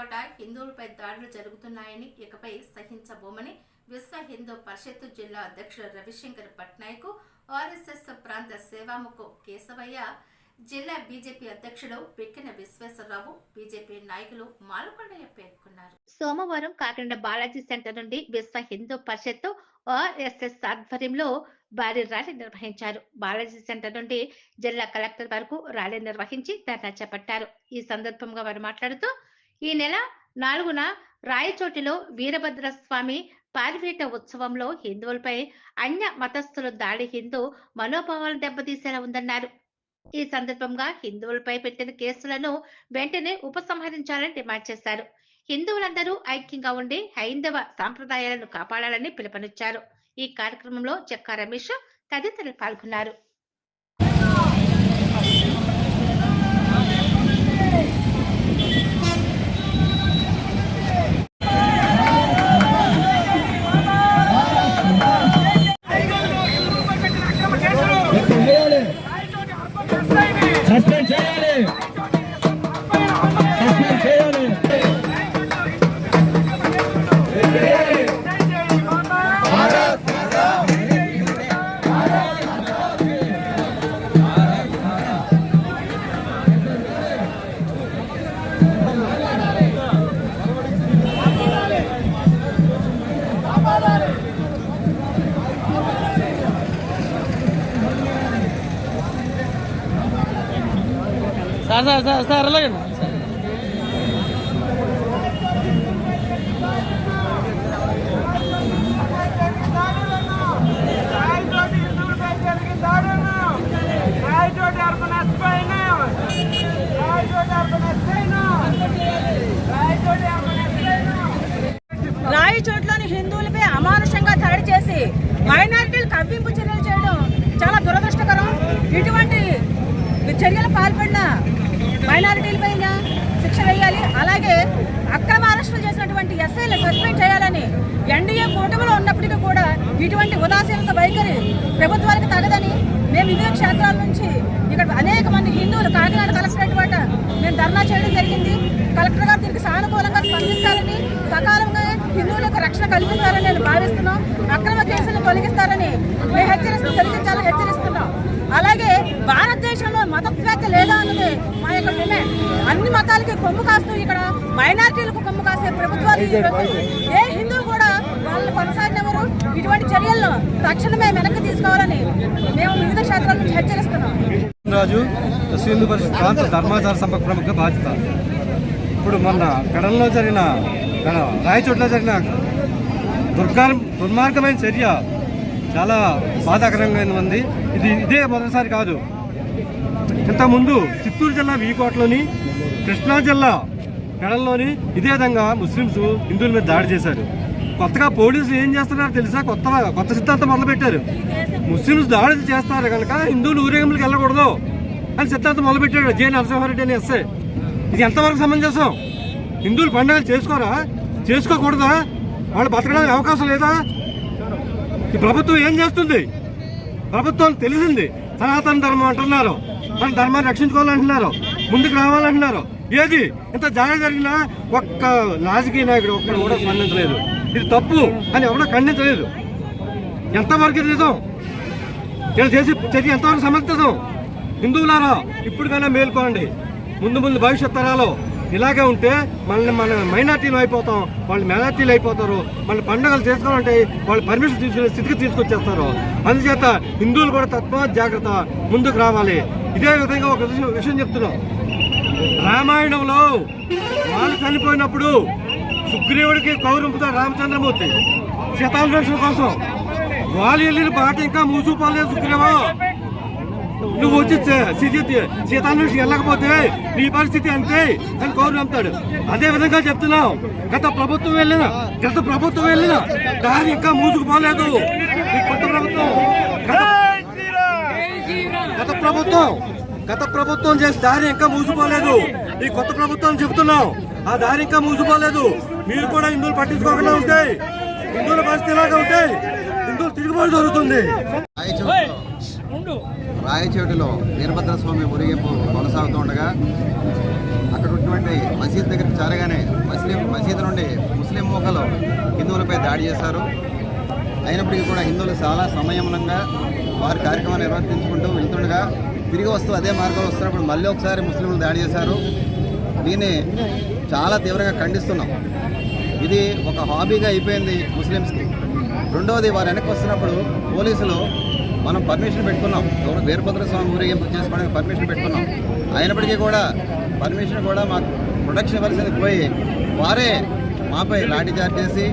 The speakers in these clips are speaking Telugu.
చోట హిందువులపై దాడులు జరుగుతున్నాయని ఇకపై సహించబోమని విశ్వ హిందూ పరిషత్తు జిల్లా అధ్యక్షుడు రవిశంకర్ పట్నాయక్ ఆర్ఎస్ఎస్ ప్రాంత సేవాముఖు కేశవయ్య జిల్లా బీజేపీ అధ్యక్షుడు బిక్కిన విశ్వేశ్వరరావు బీజేపీ నాయకులు మాలకొండయ్య పేర్కొన్నారు. సోమవారం కాకినాడ బాలాజీ సెంటర్ నుండి విశ్వ హిందూ పరిషత్ ఆర్ఎస్ఎస్ ఆధ్వర్యంలో భారీ ర్యాలీ నిర్వహించారు. బాలాజీ సెంటర్ నుండి జిల్లా కలెక్టర్ వరకు ర్యాలీ నిర్వహించి ధర్నా చేపట్టారు. ఈ సందర్భంగా వారు మాట్లాడుతూ ఈ నెల నాలుగున రాయచోటిలో వీరభద్ర స్వామి పారివేట ఉత్సవంలో హిందువులపై అన్య మతస్థుల దాడి హిందూ మనోభావాలను దెబ్బతీసేలా ఉందన్నారు. ఈ సందర్భంగా హిందువులపై పెట్టిన కేసులను వెంటనే ఉపసంహరించాలని డిమాండ్ చేశారు. హిందువులందరూ ఐక్యంగా ఉండి హైందవ సాంప్రదాయాలను కాపాడాలని పిలుపునిచ్చారు. ఈ కార్యక్రమంలో చెక్కా రమేష్ తదితరులు పాల్గొన్నారు. సార్ సార్ సార్ అలాగండి హిందువులపై రాయచోట్లోని హిందువులపై అమానుషంగా దాడి చేసి మైనారిటీలు కవ్వింపు చర్యలు చేయడం చాలా దురదృష్టకరం. ఇటువంటి చర్యలు పాల్పడిన సంవత్సరాల నుంచి ఇక్కడ అనేక మంది హిందువులు కాకినాడ కలెక్టరేట్ వాట మేము ధర్నా చేయడం జరిగింది. కలెక్టర్ గారు దీనికి సానుకూలంగా స్పందిస్తారని సకాలంగా హిందువులకు రక్షణ కల్పిస్తారని నేను భావిస్తున్నాం. అక్రమ కేసులను తొలగిస్తారని మేము హెచ్చరిస్తూ తొలగించాలని హెచ్చరిస్తున్నాం. అలాగే భారతదేశంలో మతస్వేచ్ఛ లేదా అన్నది మా యొక్క డిమాండ్. అన్ని మతాలకి కొమ్ము కాస్తూ ఇక్కడ మైనారిటీలకు కొమ్ము కాసే ప్రభుత్వాలు ఏ హిందూ కూడా వాళ్ళని కొనసాగినవారు ఇటువంటి చర్యలను తక్షణమే వెనక్కి తీసుకోవాలని మేము వివిధ క్షేత్రాల నుంచి హెచ్చరిస్తున్నాం. రాజు సింధు పరిషత్ ప్రాంత ధర్మాచార సంపర్క ప్రముఖ బాధ్యత. ఇప్పుడు మొన్న కడలలో జరిగిన రాయచోట్ల జరిగిన దుర్గార్ దుర్మార్గమైన చర్య చాలా బాధాకరంగా ఉంది. ఇది ఇదే మొదటిసారి కాదు. ఇంతకుముందు చిత్తూరు జిల్లా వీకోటలోని కృష్ణా జిల్లా కడల్లోని ఇదే విధంగా ముస్లిమ్స్ హిందువుల మీద దాడి చేశారు. కొత్తగా పోలీసులు ఏం చేస్తున్నారో తెలుసా? కొత్త కొత్త సిద్ధాంతం మొదలుపెట్టారు. ముస్లిమ్స్ దాడులు చేస్తారు కనుక హిందువులు ఊరేగింపులకు వెళ్ళకూడదు అని సిద్ధాంతం మొదలుపెట్టాడు జే. నరసింహారెడ్డి అని ఎస్ఏ. ఇది ఎంతవరకు సమంజసం? హిందువులు పండుగలు చేసుకోరా? చేసుకోకూడదా? వాళ్ళు బతకడానికి అవకాశం లేదా? ఈ ప్రభుత్వం ఏం చేస్తుంది? ప్రభుత్వం తెలిసింది. సనాతన ధర్మం అంటున్నారు. మన ధర్మాన్ని రక్షించుకోవాలంటున్నారు. ముందుకు రావాలంటున్నారు. ఏది? ఇంత జాగ్రత్త జరిగినా ఒక్క రాజకీయ నాయకుడు ఒక్కడు కూడా స్పందించలేదు. ఇది తప్పు అని ఎవరో ఖండించలేదు. ఎంతవరకు ఇది నిజం? వీళ్ళు చేసే చర్య ఎంతవరకు సమర్థతం? హిందువులారా ఇప్పటికైనా మేల్కోండి ముందు ముందు భవిష్యత్ తరాలు ఇలాగే ఉంటే మనల్ని మన మైనార్టీలు అయిపోతాం వాళ్ళు మెజార్టీలు అయిపోతారు మన పండుగలు చేసుకోవాలంటే వాళ్ళు పర్మిషన్ తీసుకునే స్థితికి తీసుకొచ్చేస్తారు. అందుచేత హిందువులు కూడా తత్వ జాగ్రత్త ముందుకు రావాలి. ఇదే విధంగా ఒక విషయం విషయం చెప్తున్నాం. రామాయణంలో వాళ్ళు చనిపోయినప్పుడు సుగ్రీవుడికి కౌరంపుతారు రామచంద్రమూర్తి. శతాన్వేషణ కోసం. వాళ్ళు వెళ్ళిన బాట ఇంకా మూసుకుపోలేదు సుగ్రీవా. నువ్వు వచ్చి సీతాన్వేషి వెళ్ళకపోతే నీ పరిస్థితి అంతే అని కౌరు నమ్ముతాడు. అదే విధంగా చెప్తున్నావు. గత ప్రభుత్వం వెళ్ళిన గత ప్రభుత్వం వెళ్ళిన దారి ఇంకా మూసుకుపోలేదు. ఈ కొత్త ప్రభుత్వం. గత- ప్రభుత్వం. గత ప్రభుత్వం చేసి దారి ఇంకా మూసుకుపోలేదు. ఈ కొత్త ప్రభుత్వం చెప్తున్నావు. ఆ దారి ఇంకా మూసుకుపోలేదు. మీరు కూడా హిందువులు పట్టించుకోకుండా ఉంటే హిందువుల పరిస్థితి ఇలాగా ఉంటే హిందువులు తిరుగుబాటు జరుగుతుంది. రాయచోటిలో రాయచోటిలో వీరభద్ర స్వామి ఊరేగింపు కొనసాగుతుండగా అక్కడ ఉన్నటువంటి మసీద్ దగ్గరికి చేరగానే ముస్లిం మసీద్ నుండి ముస్లిం మూకలు హిందువులపై దాడి చేశారు. అయినప్పటికీ కూడా హిందువులు చాలా సంయమనంగా వారి కార్యక్రమాన్ని నిర్వర్తించుకుంటూ వెళ్తుండగా తిరిగి వస్తూ అదే మార్గంలో వస్తున్నప్పుడు మళ్ళీ ఒకసారి ముస్లింలు దాడి చేశారు. దీన్ని చాలా తీవ్రంగా ఖండిస్తున్నాం. ఇది ఒక హాబీగా అయిపోయింది ముస్లిమ్స్కి. రెండవది వారు వెనక్కి వస్తున్నప్పుడు పోలీసులు మనం పర్మిషన్ పెట్టుకున్నాం. ఎవరు వీరభద్ర స్వామి ఊరేగింపు చేసుకోవడానికి పర్మిషన్ పెట్టుకున్నాం. అయినప్పటికీ కూడా పర్మిషన్ కూడా మాకు ప్రొటెక్షన్ ఇవ్వాల్సింది పోయి వారే మాపై లాఠీచార్జ్ చేసి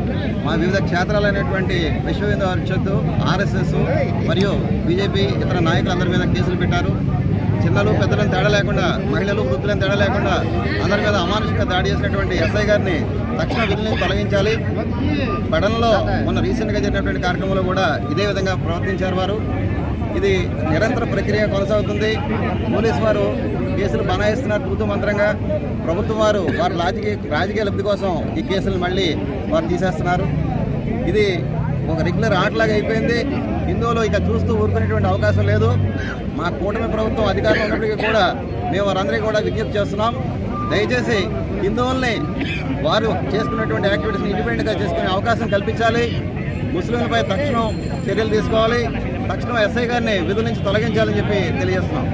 మా వివిధ క్షేత్రాలైనటువంటి విశ్వ హిందూ పరిషత్తు ఆర్ఎస్ఎస్ మరియు బీజేపీ ఇతర నాయకులందరి మీద కేసులు పెట్టారు. చిన్నలు పెద్దలను తేడా లేకుండా మహిళలు వృద్ధులను తేడా లేకుండా అందరి మీద అమానుషంగా దాడి చేసినటువంటి ఎస్ఐ గారిని తక్షణ విధులను తొలగించాలి. పడనలో మొన్న రీసెంట్గా జరిగినటువంటి కార్యక్రమంలో కూడా ఇదే విధంగా ప్రవర్తించారు వారు. ఇది నిరంతర ప్రక్రియ కొనసాగుతుంది. పోలీసు వారు కేసులు బనాయిస్తున్నారు తూతు మంత్రంగా ప్రభుత్వం వారు వారి రాజకీయ రాజకీయ లబ్ధి కోసం ఈ కేసులు మళ్ళీ వారు తీసేస్తున్నారు. ఇది ఒక రెగ్యులర్ ఆటలాగా అయిపోయింది. హిందువులు ఇక చూస్తూ ఊరుకునేటువంటి అవకాశం లేదు. మా కూటమి ప్రభుత్వం అధికారంలో ఉన్నప్పటికీ కూడా మేము వారందరికీ కూడా విజ్ఞప్తి చేస్తున్నాం. దయచేసి హిందువుల్ని వారు చేసుకున్నటువంటి యాక్టివిటీస్ని ఇండిపెండెంట్గా చేసుకునే అవకాశం కల్పించాలి. ముస్లింలపై తక్షణం చర్యలు తీసుకోవాలి. తక్షణం ఎస్ఐ గారిని విధుల నుంచి తొలగించాలని చెప్పి తెలియజేస్తున్నాం.